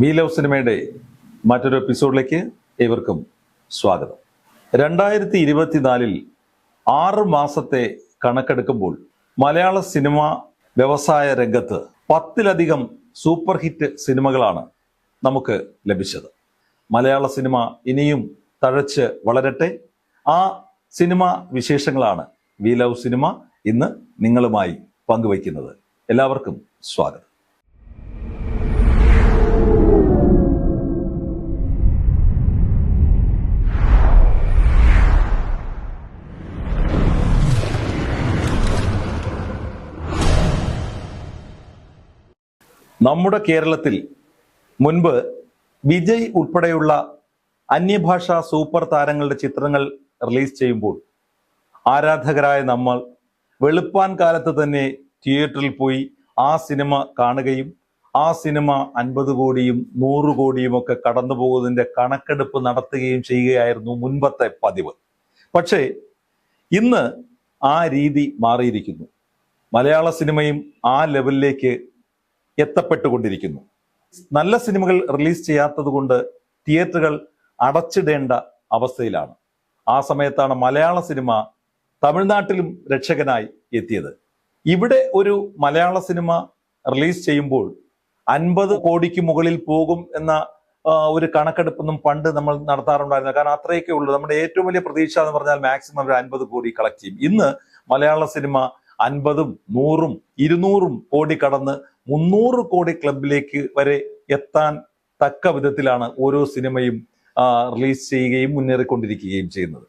We love സിനിമയുടെ മറ്റൊരു എപ്പിസോഡിലേക്ക് ഏവർക്കും സ്വാഗതം. രണ്ടായിരത്തി ഇരുപത്തിനാലിൽ ആറ് മാസത്തെ കണക്കെടുക്കുമ്പോൾ മലയാള സിനിമ വ്യവസായ രംഗത്ത് പത്തിലധികം സൂപ്പർ ഹിറ്റ് സിനിമകളാണ് നമുക്ക് ലഭിച്ചത്. മലയാള സിനിമ ഇനിയും തഴച്ച് വളരട്ടെ. ആ സിനിമ വിശേഷങ്ങളാണ് വി ലവ് സിനിമ ഇന്ന് നിങ്ങളുമായി പങ്കുവയ്ക്കുന്നത്. എല്ലാവർക്കും സ്വാഗതം. നമ്മുടെ കേരളത്തിൽ മുൻപ് വിജയ് ഉൾപ്പെടെയുള്ള അന്യഭാഷാ സൂപ്പർ താരങ്ങളുടെ ചിത്രങ്ങൾ റിലീസ് ചെയ്യുമ്പോൾ ആരാധകരായ നമ്മൾ വെളുപ്പാൻ കാലത്ത് തന്നെ തിയേറ്ററിൽ പോയി ആ സിനിമ കാണുകയും ആ സിനിമ അൻപത് കോടിയും നൂറ് കോടിയും ഒക്കെ കടന്നു പോകുന്നതിന്റെ കണക്കെടുപ്പ് നടത്തുകയും ചെയ്യുകയായിരുന്നു മുൻപത്തെ പതിവ്. പക്ഷേ ഇന്ന് ആ രീതി മാറിയിരിക്കുന്നു. മലയാള സിനിമയും ആ ലെവലിലേക്ക് എത്തപ്പെട്ടുകൊണ്ടിരിക്കുന്നു. നല്ല സിനിമകൾ റിലീസ് ചെയ്യാത്തത് കൊണ്ട് തിയേറ്ററുകൾ അടച്ചിടേണ്ട അവസ്ഥയിലാണ്. ആ സമയത്താണ് മലയാള സിനിമ തമിഴ്നാട്ടിലും രക്ഷകനായി എത്തിയത്. ഇവിടെ ഒരു മലയാള സിനിമ റിലീസ് ചെയ്യുമ്പോൾ അൻപത് കോടിക്ക് മുകളിൽ പോകും എന്ന ഒരു കണക്കെടുപ്പൊന്നും പണ്ട് നമ്മൾ നടത്താറുണ്ടായിരുന്നില്ല. കാരണം അത്രയൊക്കെ ഉള്ളൂ. നമ്മുടെ ഏറ്റവും വലിയ പ്രതീക്ഷ എന്ന് പറഞ്ഞാൽ മാക്സിമം ഒരു അൻപത് കോടി കളക്ട് ചെയ്യും. ഇന്ന് മലയാള സിനിമ അൻപതും നൂറും ഇരുന്നൂറും കോടി കടന്ന് മുന്നൂറ് കോടി ക്ലബിലേക്ക് വരെ എത്താൻ തക്ക വിധത്തിലാണ് ഓരോ സിനിമയും റിലീസ് ചെയ്യുകയും മുന്നേറിക്കൊണ്ടിരിക്കുകയും ചെയ്യുന്നത്.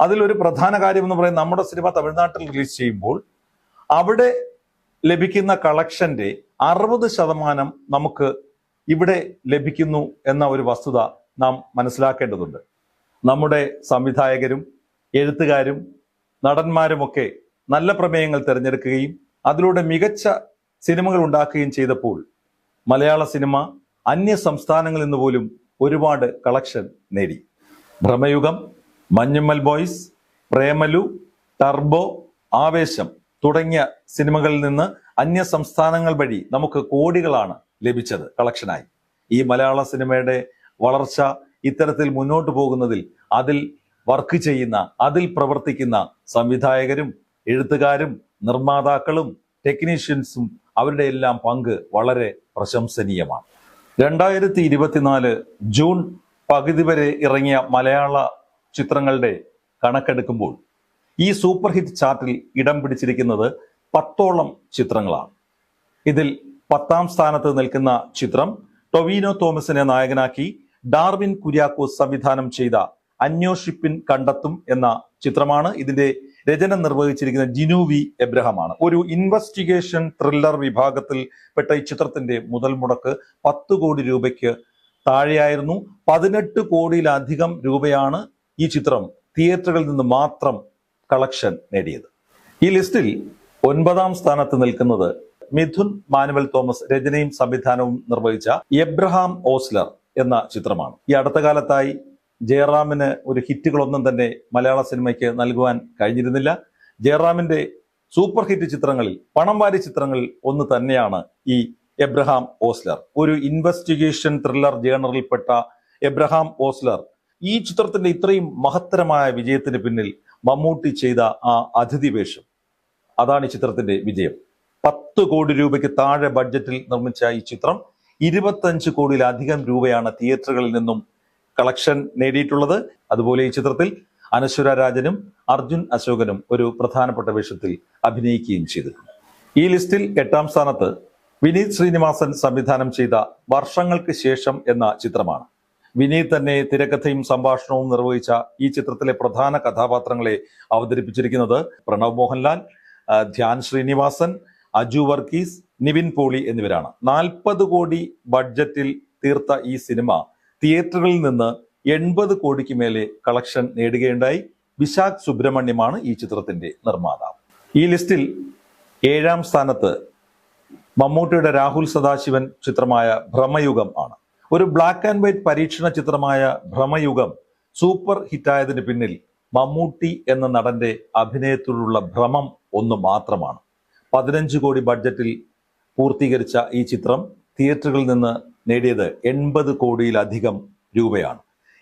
അതിലൊരു പ്രധാന കാര്യം എന്ന് പറയുന്നത് നമ്മുടെ സിനിമ തമിഴ്നാട്ടിൽ റിലീസ് ചെയ്യുമ്പോൾ അവിടെ ലഭിക്കുന്ന കളക്ഷന്റെ അറുപത് ശതമാനം നമുക്ക് ഇവിടെ ലഭിക്കുന്നു എന്ന ഒരു വസ്തുത നാം മനസ്സിലാക്കേണ്ടതുണ്ട്. നമ്മുടെ സംവിധായകരും എഴുത്തുകാരും നടന്മാരുമൊക്കെ നല്ല പ്രമേയങ്ങൾ തിരഞ്ഞെടുക്കുകയും അതിലൂടെ മികച്ച സിനിമകൾ ഉണ്ടാക്കുകയും ചെയ്തപ്പോൾ മലയാള സിനിമ അന്യ സംസ്ഥാനങ്ങളിൽ നിന്ന് പോലും ഒരുപാട് കളക്ഷൻ നേടി. ഭ്രമയുഗം മഞ്ഞുമ്മൽ ബോയ്സ് പ്രേമലു ടർബോ ആവേശം തുടങ്ങിയ സിനിമകളിൽ നിന്ന് അന്യ സംസ്ഥാനങ്ങൾ വഴി നമുക്ക് കോടികളാണ് ലഭിച്ചത് കളക്ഷനായി. ഈ മലയാള സിനിമയുടെ വളർച്ച ഇത്തരത്തിൽ മുന്നോട്ട് പോകുന്നതിൽ അതിൽ വർക്ക് ചെയ്യുന്ന അതിൽ പ്രവർത്തിക്കുന്ന സംവിധായകരും എഴുത്തുകാരും നിർമ്മാതാക്കളും ടെക്നീഷ്യൻസും അവരുടെ എല്ലാം പങ്ക് വളരെ പ്രശംസനീയമാണ്. രണ്ടായിരത്തി ഇരുപത്തിനാല് ജൂൺ പകുതി വരെ ഇറങ്ങിയ മലയാള ചിത്രങ്ങളുടെ കണക്കെടുക്കുമ്പോൾ ഈ സൂപ്പർ ഹിറ്റ് ചാർട്ടിൽ ഇടം പിടിച്ചിരിക്കുന്നത് പത്തോളം ചിത്രങ്ങളാണ്. ഇതിൽ പത്താം സ്ഥാനത്ത് നിൽക്കുന്ന ചിത്രം ടൊവീനോ തോമസിനെ നായകനാക്കി ഡാർവിൻ കുര്യാക്കോസ് സംവിധാനം ചെയ്ത അന്വേഷിപ്പിൻ കണ്ടെത്തും എന്ന ചിത്രമാണ് ഇതിന്റെ രചന നിർവഹിച്ചിരിക്കുന്ന ജിനു വി ഒരു ഇൻവെസ്റ്റിഗേഷൻ ത്രില്ലർ വിഭാഗത്തിൽ പെട്ട ഈ ചിത്രത്തിന്റെ മുതൽ മുടക്ക് പത്ത് കോടി രൂപയ്ക്ക് താഴെയായിരുന്നു. പതിനെട്ട് കോടിയിലധികം രൂപയാണ് ഈ ചിത്രം തിയേറ്ററുകളിൽ നിന്ന് മാത്രം കളക്ഷൻ നേടിയത്. ഈ ലിസ്റ്റിൽ ഒൻപതാം സ്ഥാനത്ത് നിൽക്കുന്നത് മിഥുൻ മാനുവൽ തോമസ് രചനയും സംവിധാനവും നിർവഹിച്ച എബ്രഹാം ഓസ്ലർ എന്ന ചിത്രമാണ്. ഈ അടുത്ത കാലത്തായി ജയറാമിന് ഒരു ഹിറ്റുകളൊന്നും തന്നെ മലയാള സിനിമയ്ക്ക് നൽകുവാൻ കഴിഞ്ഞിരുന്നില്ല. ജയറാമിന്റെ സൂപ്പർ ഹിറ്റ് ചിത്രങ്ങളിൽ പണം വാരി ചിത്രങ്ങളിൽ ഒന്ന് തന്നെയാണ് ഈ എബ്രഹാം ഓസ്ലർ. ഒരു ഇൻവെസ്റ്റിഗേഷൻ ത്രില്ലർ ജേണറിൽപ്പെട്ട എബ്രഹാം ഓസ്ലർ ഈ ചിത്രത്തിന്റെ ഇത്രയും മഹത്തരമായ വിജയത്തിന് പിന്നിൽ മമ്മൂട്ടി ചെയ്ത ആ അതിഥി വേഷം. അതാണ് ഈ ചിത്രത്തിന്റെ വിജയം. പത്ത് കോടി രൂപയ്ക്ക് താഴെ ബഡ്ജറ്റിൽ നിർമ്മിച്ച ഈ ചിത്രം ഇരുപത്തഞ്ച് കോടിയിലധികം രൂപയാണ് തിയേറ്ററുകളിൽ നിന്നും കളക്ഷൻ നേടിയിട്ടുള്ളത്. അതുപോലെ ഈ ചിത്രത്തിൽ അനശ്വര രാജനും അർജുൻ അശോകനും ഒരു പ്രധാനപ്പെട്ട വേഷത്തിൽ അഭിനയിക്കുകയും ചെയ്തിട്ടുണ്ട്. ഈ ലിസ്റ്റിൽ എട്ടാം സ്ഥാനത്ത് വിനീത് ശ്രീനിവാസൻ സംവിധാനം ചെയ്ത വർഷങ്ങൾക്ക് ശേഷം എന്ന ചിത്രമാണ്. വിനീത് തന്നെ തിരക്കഥയും സംഭാഷണവും നിർവഹിച്ച ഈ ചിത്രത്തിലെ പ്രധാന കഥാപാത്രങ്ങളെ അവതരിപ്പിച്ചിരിക്കുന്നത് പ്രണവ് മോഹൻലാൽ ധ്യാൻ ശ്രീനിവാസൻ അജു വർഗീസ് നിവിൻ പോളി എന്നിവരാണ്. നാൽപ്പത് കോടി ബഡ്ജറ്റിൽ തീർത്ത ഈ സിനിമ തിയേറ്ററുകളിൽ നിന്ന് എൺപത് കോടിക്ക് മേലെ കളക്ഷൻ നേടുകയുണ്ടായി. വിശാഖ് സുബ്രഹ്മണ്യമാണ് ഈ ചിത്രത്തിന്റെ നിർമ്മാതാവ്. ഈ ലിസ്റ്റിൽ ഏഴാം സ്ഥാനത്ത് മമ്മൂട്ടിയുടെ രാഹുൽ സദാശിവൻ ചിത്രമായ ഭ്രമയുഗം ആണ്. ഒരു ബ്ലാക്ക് ആൻഡ് വൈറ്റ് പരീക്ഷണ ചിത്രമായ ഭ്രമയുഗം സൂപ്പർ ഹിറ്റായതിന് പിന്നിൽ മമ്മൂട്ടി എന്ന നടന്റെ അഭിനയത്തിലുള്ള ഭ്രമം ഒന്ന് മാത്രമാണ്. പതിനഞ്ച് കോടി ബഡ്ജറ്റിൽ പൂർത്തീകരിച്ച ഈ ചിത്രം തിയേറ്ററുകളിൽ നിന്ന് നേടിയത് എൺപത് കോടിയിലധികം രൂപയാണ്.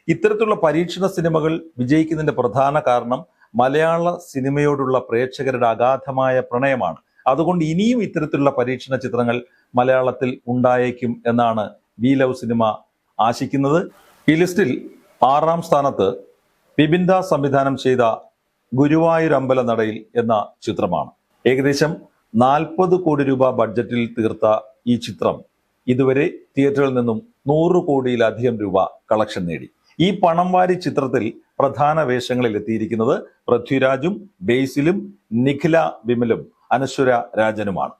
ഇത്തരത്തിലുള്ള പരീക്ഷണ സിനിമകൾ വിജയിക്കുന്നതിന്റെ പ്രധാന കാരണം മലയാള സിനിമയോടുള്ള പ്രേക്ഷകരുടെ അഗാധമായ പ്രണയമാണ്. അതുകൊണ്ട് ഇനിയും ഇത്തരത്തിലുള്ള പരീക്ഷണ ചിത്രങ്ങൾ മലയാളത്തിൽ ഉണ്ടായേക്കും എന്നാണ് വി ലവ് സിനിമ ആശിക്കുന്നത്. ഈ ലിസ്റ്റിൽ ആറാം സ്ഥാനത്ത് വിബിന്ദ സംവിധാനം ചെയ്ത ഗുരുവായൂരമ്പല നടയിൽ എന്ന ചിത്രമാണ്. ഏകദേശം നാൽപ്പത് കോടി രൂപ ബഡ്ജറ്റിൽ തീർത്ത ഈ ചിത്രം ഇതുവരെ തിയേറ്ററിൽ നിന്നും നൂറ് കോടിയിലധികം രൂപ കളക്ഷൻ നേടി. ഈ പണം വാരി ചിത്രത്തിൽ പ്രധാന വേഷങ്ങളിൽ എത്തിയിരിക്കുന്നത് പൃഥ്വിരാജും ബേസിലും നിഖില വിമലും അനശ്വര രാജനുമാണ്.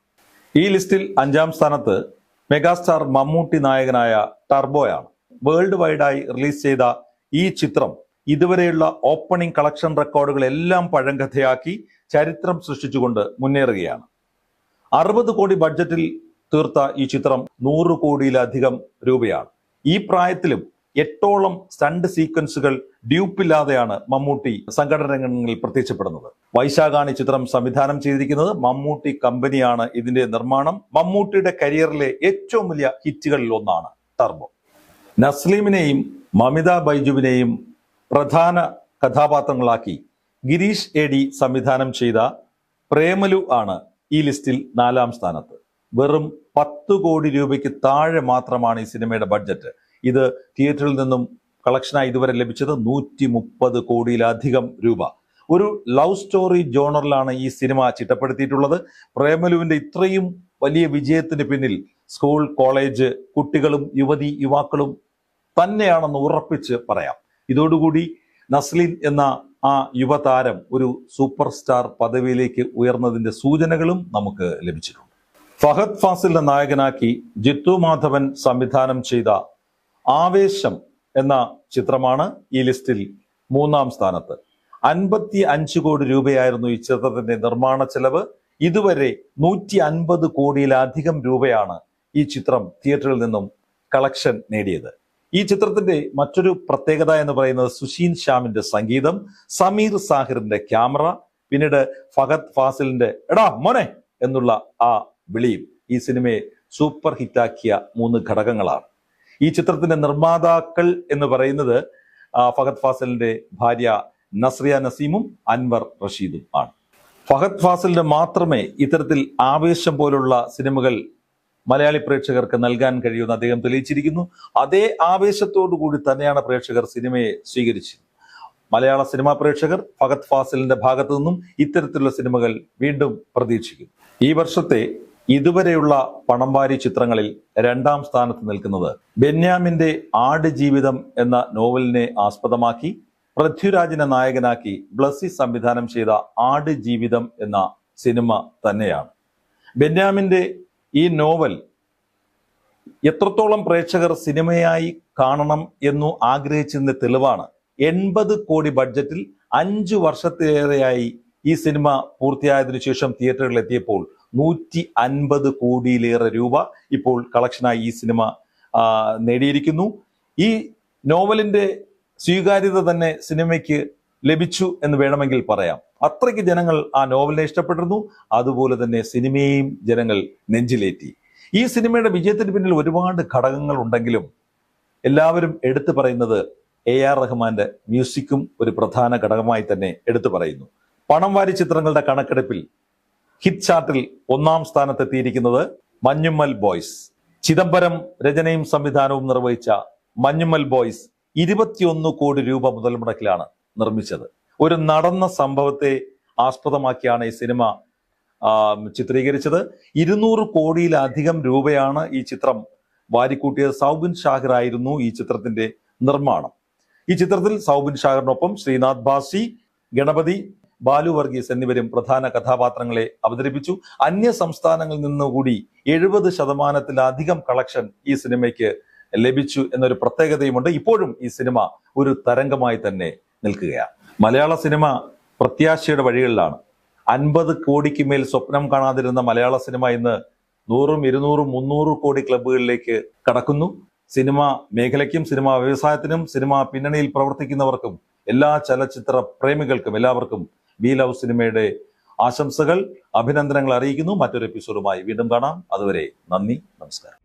ഈ ലിസ്റ്റിൽ അഞ്ചാം സ്ഥാനത്ത് മെഗാസ്റ്റാർ മമ്മൂട്ടി നായകനായ ടർബോയാണ്. വേൾഡ് വൈഡായി റിലീസ് ചെയ്ത ഈ ചിത്രം ഇതുവരെയുള്ള ഓപ്പണിംഗ് കളക്ഷൻ റെക്കോർഡുകളെല്ലാം പഴങ്കഥയാക്കി ചരിത്രം സൃഷ്ടിച്ചുകൊണ്ട് മുന്നേറുകയാണ്. അറുപത് കോടി ബഡ്ജറ്റിൽ തീർത്ത ഈ ചിത്രം നൂറ് കോടിയിലധികം രൂപയാണ്. ഈ പ്രായത്തിലും എട്ടോളം സ്റ്റണ്ട് സീക്വൻസുകൾ ഡ്യൂപ്പില്ലാതെയാണ് മമ്മൂട്ടി സംഘടന രംഗങ്ങളിൽ പ്രത്യക്ഷപ്പെടുന്നത്. വൈശാഖാണ് ചിത്രം സംവിധാനം ചെയ്തിരിക്കുന്നത് മമ്മൂട്ടി കമ്പനിയാണ് ഇതിന്റെ നിർമ്മാണം. മമ്മൂട്ടിയുടെ കരിയറിലെ ഏറ്റവും വലിയ ഹിറ്റുകളിൽ ഒന്നാണ് ടർബോ. നസ്ലീമിനെയും മമിത ബൈജുവിനെയും പ്രധാന കഥാപാത്രങ്ങളാക്കി ഗിരീഷ് എ ഡി സംവിധാനം ചെയ്ത പ്രേമലു ആണ് ഈ ലിസ്റ്റിൽ നാലാം സ്ഥാനത്ത്. വെറും പത്ത് കോടി രൂപയ്ക്ക് താഴെ മാത്രമാണ് ഈ സിനിമയുടെ ബഡ്ജറ്റ്. ഇത് തിയേറ്ററിൽ നിന്നും കളക്ഷനായി ഇതുവരെ ലഭിച്ചത് നൂറ്റി മുപ്പത് കോടിയിലധികം രൂപ. ഒരു ലവ് സ്റ്റോറി ജോണറിലാണ് ഈ സിനിമ ചിട്ടപ്പെടുത്തിയിട്ടുള്ളത്. പ്രേമലുവിന്റെ ഇത്രയും വലിയ വിജയത്തിന് പിന്നിൽ സ്കൂൾ കോളേജ് കുട്ടികളും യുവതി യുവാക്കളും തന്നെയാണെന്ന് ഉറപ്പിച്ച് പറയാം. ഇതോടുകൂടി നസ്ലിൻ എന്ന ആ യുവതാരം ഒരു സൂപ്പർ സ്റ്റാർ പദവിയിലേക്ക് ഉയർന്നതിന്റെ സൂചനകളും നമുക്ക് ലഭിച്ചിട്ടുണ്ട്. ഫഹദ് ഫാസിലിനെ നായകനാക്കി ജിത്തു മാധവൻ സംവിധാനം ചെയ്ത ആവേശം എന്ന ചിത്രമാണ് ഈ ലിസ്റ്റിൽ മൂന്നാം സ്ഥാനത്ത്. അൻപത്തി അഞ്ച് കോടി രൂപയായിരുന്നു ഈ ചിത്രത്തിന്റെ നിർമ്മാണ ചെലവ്. ഇതുവരെ നൂറ്റി അൻപത് കോടിയിലധികം രൂപയാണ് ഈ ചിത്രം തിയേറ്ററിൽ നിന്നും കളക്ഷൻ നേടിയത്. ഈ ചിത്രത്തിന്റെ മറ്റൊരു പ്രത്യേകത എന്ന് പറയുന്നത് സുശീൻ ശ്യാമിന്റെ സംഗീതം സമീർ സാഹിറിന്റെ ക്യാമറ പിന്നീട് ഫഹദ് ഫാസിലിന്റെ എടാ മോനെ എന്നുള്ള ആ വിളിയും ഈ സിനിമയെ സൂപ്പർ ഹിറ്റാക്കിയ മൂന്ന് ഘടകങ്ങളാണ്. ഈ ചിത്രത്തിന്റെ നിർമ്മാതാക്കൾ എന്ന് പറയുന്നത് ഫഹദ് ഫാസലിന്റെ ഭാര്യ നസ്രിയ നസീമും അൻവർ റഷീദും ആണ്. ഫഹദ് ഫാസലിന് മാത്രമേ ഇത്തരത്തിൽ ആവേശം പോലുള്ള സിനിമകൾ മലയാളി പ്രേക്ഷകർക്ക് നൽകാൻ കഴിയുമെന്ന് അദ്ദേഹം തെളിയിച്ചിരിക്കുന്നു. അതേ ആവേശത്തോടു കൂടി തന്നെയാണ് പ്രേക്ഷകർ സിനിമയെ സ്വീകരിച്ചത്. മലയാള സിനിമാ പ്രേക്ഷകർ ഫഹദ് ഫാസിലിന്റെ ഭാഗത്തു നിന്നും ഇത്തരത്തിലുള്ള സിനിമകൾ വീണ്ടും പ്രതീക്ഷിക്കും ഈ വർഷത്തെ ഇതുവരെയുള്ള പണംവാരി ചിത്രങ്ങളിൽ രണ്ടാം സ്ഥാനത്ത് നിൽക്കുന്നത് ബെന്യാമിന്റെ ആട് ജീവിതം എന്ന നോവലിനെ ആസ്പദമാക്കി പൃഥ്വിരാജിനെ നായകനാക്കി ബ്ലസ്സി സംവിധാനം ചെയ്ത ആട് ജീവിതം എന്ന സിനിമ തന്നെയാണ്. ബെന്യാമിന്റെ ഈ നോവൽ എത്രത്തോളം പ്രേക്ഷകർ സിനിമയായി കാണണം എന്നു ആഗ്രഹിച്ചതിന്റെ തെളിവാണ്. എൺപത് കോടി ബഡ്ജറ്റിൽ അഞ്ചു വർഷത്തിലേറെയായി ഈ സിനിമ പൂർത്തിയായതിനു ശേഷം തിയേറ്ററുകളിൽ എത്തിയപ്പോൾ നൂറ്റി അൻപത് കോടിയിലേറെ രൂപ ഇപ്പോൾ കളക്ഷനായി ഈ സിനിമ നേടിയിരിക്കുന്നു. ഈ നോവലിന്റെ സ്വീകാര്യത തന്നെ സിനിമയ്ക്ക് ലഭിച്ചു എന്ന് വേണമെങ്കിൽ പറയാം. അത്രയ്ക്ക് ജനങ്ങൾ ആ നോവലിനെ ഇഷ്ടപ്പെട്ടിരുന്നു. അതുപോലെ തന്നെ സിനിമയെയും ജനങ്ങൾ നെഞ്ചിലേറ്റി. ഈ സിനിമയുടെ വിജയത്തിന് പിന്നിൽ ഒരുപാട് ഘടകങ്ങൾ ഉണ്ടെങ്കിലും എല്ലാവരും എടുത്തു പറയുന്നത് എ ആർ റഹ്മാന്റെ മ്യൂസിക്കും ഒരു പ്രധാന ഘടകമായി തന്നെ എടുത്തു പറയുന്നു. പണം വാരി ചിത്രങ്ങളുടെ കണക്കെടുപ്പിൽ ഹിറ്റ് ചാർട്ടിൽ ഒന്നാം സ്ഥാനത്തെത്തിയിരിക്കുന്നത് മഞ്ഞുമ്മൽ ബോയ്സ്. ചിദംബരം രചനയും സംവിധാനവും നിർവഹിച്ച മഞ്ഞുമ്മൽ ബോയ്സ് ഇരുപത്തിയൊന്ന് കോടി രൂപ മുതൽ മുടക്കിലാണ് നിർമ്മിച്ചത്. ഒരു നടന്ന സംഭവത്തെ ആസ്പദമാക്കിയാണ് ഈ സിനിമ ചിത്രീകരിച്ചത്. ഇരുന്നൂറ് കോടിയിലധികം രൂപയാണ് ഈ ചിത്രം വാരിക്കൂട്ടിയത്. സൗബിൻ ഷാഹിർ ആയിരുന്നു ഈ ചിത്രത്തിന്റെ നിർമ്മാണം. ഈ ചിത്രത്തിൽ സൗബിൻ ഷാഹിറിനൊപ്പം ശ്രീനാഥ് ഭാസി ഗണപതി ബാലു വർഗീസ് എന്നിവരും പ്രധാന കഥാപാത്രങ്ങളെ അവതരിപ്പിച്ചു. അന്യ സംസ്ഥാനങ്ങളിൽ നിന്നുകൂടി എഴുപത് ശതമാനത്തിലധികം കളക്ഷൻ ഈ സിനിമയ്ക്ക് ലഭിച്ചു എന്നൊരു പ്രത്യേകതയുമുണ്ട്. ഇപ്പോഴും ഈ സിനിമ ഒരു തരംഗമായി തന്നെ നിൽക്കുകയാണ്. മലയാള സിനിമ പ്രത്യാശയുടെ വഴികളിലാണ്. അൻപത് കോടിക്ക് മേൽ സ്വപ്നം കാണാതിരുന്ന മലയാള സിനിമ ഇന്ന് നൂറും ഇരുന്നൂറും മുന്നൂറ് കോടി ക്ലബുകളിലേക്ക് കടക്കുന്നു. സിനിമ മേഖലയ്ക്കും സിനിമാ വ്യവസായത്തിനും സിനിമാ പിന്നണിയിൽ പ്രവർത്തിക്കുന്നവർക്കും എല്ലാ ചലച്ചിത്ര പ്രേമികൾക്കും എല്ലാവർക്കും വി ലവ് സിനിമയുടെ ആശംസകൾ അഭിനന്ദനങ്ങൾ അറിയിക്കുന്നു. മറ്റൊരു എപ്പിസോഡുമായി വീണ്ടും കാണാം. അതുവരെ നന്ദി നമസ്കാരം.